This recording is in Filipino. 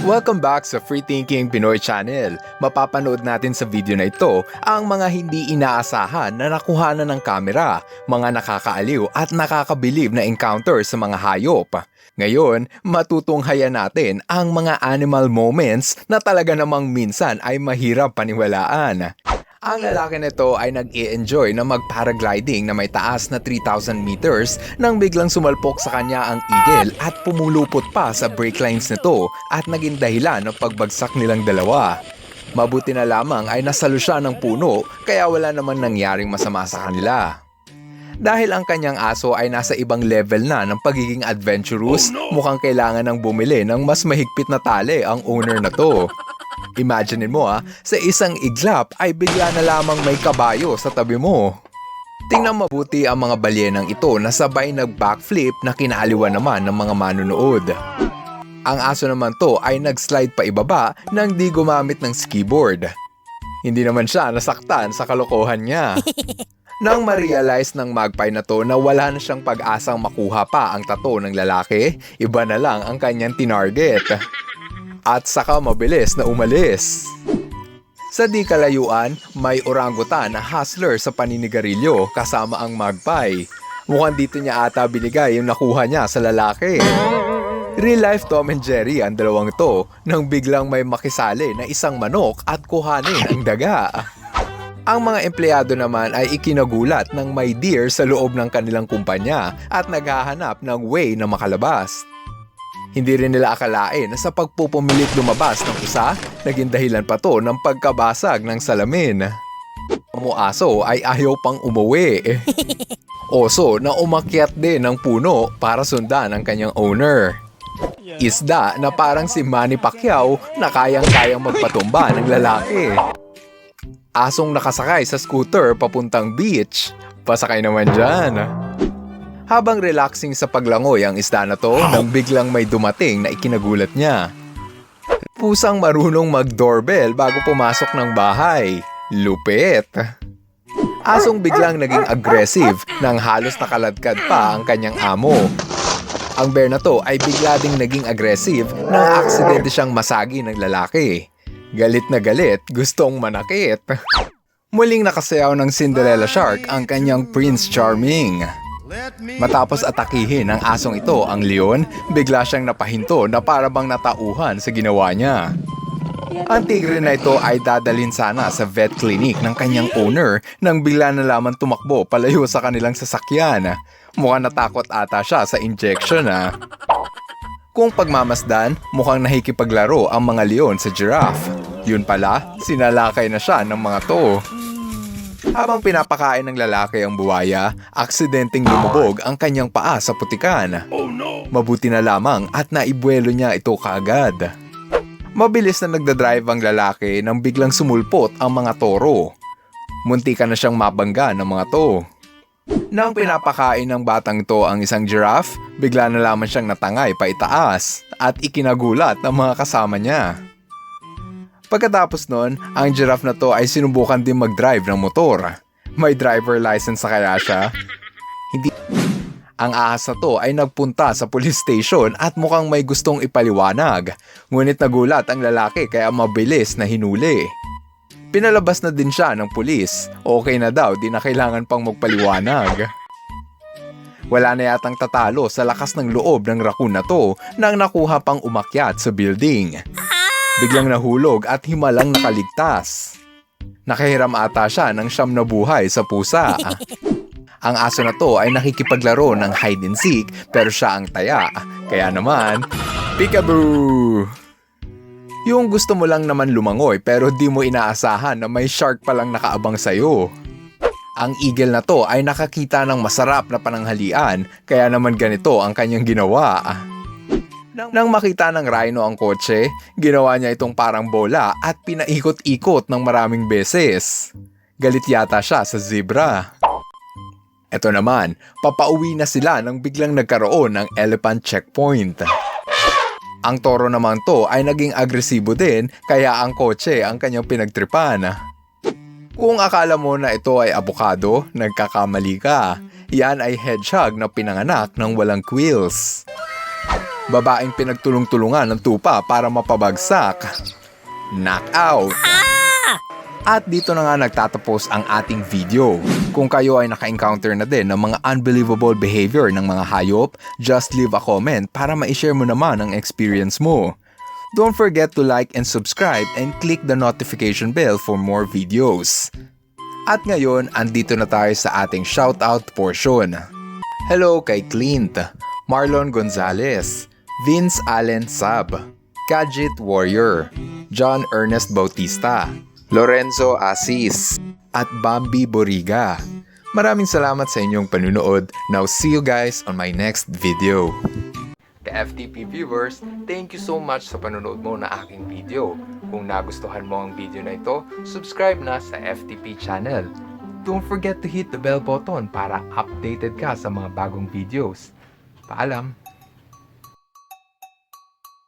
Welcome back sa Free Thinking Pinoy Channel. Mapapanood natin sa video na ito ang mga hindi inaasahan na nakuhanan ng kamera, mga nakakaaliw at nakakabilib na encounter sa mga hayop. Ngayon, matutunghayan natin ang mga animal moments na talaga namang minsan ay mahirap paniwalaan. Ang lalaki nito ay nag enjoy na mag-paragliding na may taas na 3,000 meters nang biglang sumalpok sa kanya ang eagle at pumulupot pa sa brake lines nito at naging dahilan ng pagbagsak nilang dalawa. Mabuti na lamang ay nasalo siya ng puno kaya wala naman nangyaring masama sa kanila. Dahil ang kanyang aso ay nasa ibang level na ng pagiging adventurous, mukhang kailangan ng bumili ng mas mahigpit na tali ang owner na to. Imagine mo ah, sa isang iglap ay bigla na lamang may kabayo sa tabi mo. Tingnan mabuti ang mga balyenang ito na sabay nag-backflip na kinaliwan naman ng mga manunood. Ang aso naman to ay nag-slide pa ibaba nang di gumamit ng skiboard. Hindi naman siya nasaktan sa kalokohan niya. Nang ma-realize ng magpie na to na wala na siyang pag-asang makuha pa ang tato ng lalaki, iba na lang ang kanyang tinarget at saka mabilis na umalis. Sa di kalayuan, may orangutan na hustler sa paninigarilyo kasama ang magpie. Mukhang dito niya ata binigay yung nakuha niya sa lalaki. Real life Tom and Jerry ang dalawang to nang biglang may makisali na isang manok at kuhanin ang daga. Ang mga empleyado naman ay ikinagulat ng may deer sa loob ng kanilang kumpanya at naghahanap ng way na makalabas. Hindi rin nila akalain na sa pagpupumilit lumabas ng isa, naging dahilan pa to ng pagkabasag ng salamin. Ang aso ay ayaw pang umuwi. Oso na umakyat din ng puno para sundan ang kanyang owner. Isda na parang si Manny Pacquiao na kayang-kayang magpatumba ng lalaki. Asong nakasakay sa scooter papuntang beach. Pasakay naman dyan. Habang relaxing sa paglangoy ang isda na to, nang biglang may dumating na ikinagulat niya. Pusang marunong mag-doorbell bago pumasok ng bahay. Lupit! Asong biglang naging aggressive nang halos nakaladkad pa ang kanyang amo. Ang bear na to ay bigla ding naging aggressive nang aksidente siyang masagi ng lalaki. Galit na galit, gustong manakit. Muling nakasayaw ng Cinderella Shark ang kanyang Prince Charming. Matapos atakihin ng asong ito ang leon, bigla siyang napahinto na para bang natauhan sa ginawa niya. Ang tigre na ito ay dadalhin sana sa vet clinic ng kanyang owner nang bigla na lamang tumakbo palayo sa kanilang sasakyan. Mukhang natakot ata siya sa injection ah. Kung pagmamasdan, mukhang nahikipaglaro ang mga leon sa giraffe. Yun pala, sinalakay na siya ng mga to. Habang pinapakain ng lalaki ang buwaya, aksidenteng lumubog ang kanyang paa sa putikan. Mabuti na lamang at naibuelo niya ito kaagad. Mabilis na nagdadrive ang lalaki nang biglang sumulpot ang mga toro. Munti ka na siyang mabangga ng mga to. Nang pinapakain ng batang to ang isang giraffe, bigla na lamang siyang natangay pa itaas at ikinagulat ng mga kasama niya. Pagkatapos nun, ang giraffe na to ay sinubukan din mag-drive ng motor. May driver license sa kaya siya? Hindi. Ang ahas na to ay nagpunta sa police station at mukhang may gustong ipaliwanag. Ngunit nagulat ang lalaki kaya mabilis na hinuli. Pinalabas na din siya ng pulis. Okay na daw, di na kailangan pang magpaliwanag. Wala na yatang tatalo sa lakas ng loob ng raccoon na to nang nakuha pang umakyat sa building. Biglang nahulog at himalang nakaligtas. Nakahiram ata siya ng siyam na buhay sa pusa. Ang aso na to ay nakikipaglaro ng hide and seek pero siya ang taya. Kaya naman, peekaboo! Yung gusto mo lang naman lumangoy pero di mo inaasahan na may shark palang nakaabang sa'yo. Ang eagle na to ay nakakita ng masarap na pananghalian kaya naman ganito ang kanyang ginawa. Nang makita ng rhino ang kotse, ginawa niya itong parang bola at pinaikot-ikot ng maraming beses. Galit yata siya sa zebra. Eto naman, papauwi na sila nang biglang nagkaroon ng elephant checkpoint. Ang toro naman to ay naging agresibo din kaya ang kotse ang kanyang pinagtripan. Kung akala mo na ito ay abukado, nagkakamali ka. Yan ay hedgehog na pinanganak ng walang quills. Babaeng pinagtulong-tulungan ng tupa para mapabagsak. Knockout! At dito na nga nagtatapos ang ating video. Kung kayo ay naka-encounter na din ng mga unbelievable behavior ng mga hayop, just leave a comment para ma-share mo naman ang experience mo. Don't forget to like and subscribe and click the notification bell for more videos. At ngayon, andito na tayo sa ating shoutout portion. Hello kay Clint, Marlon Gonzalez, Vince Allen Sab, Kajit Warrior, John Ernest Bautista, Lorenzo Asis, at Bambi Boriga. Maraming salamat sa inyong panunood. Now see you guys on my next video. FTP viewers, thank you so much sa panonood mo na aking video. Kung nagustuhan mo ang video na ito, subscribe na sa FTP channel. Don't forget to hit the bell button para updated ka sa mga bagong videos. Paalam!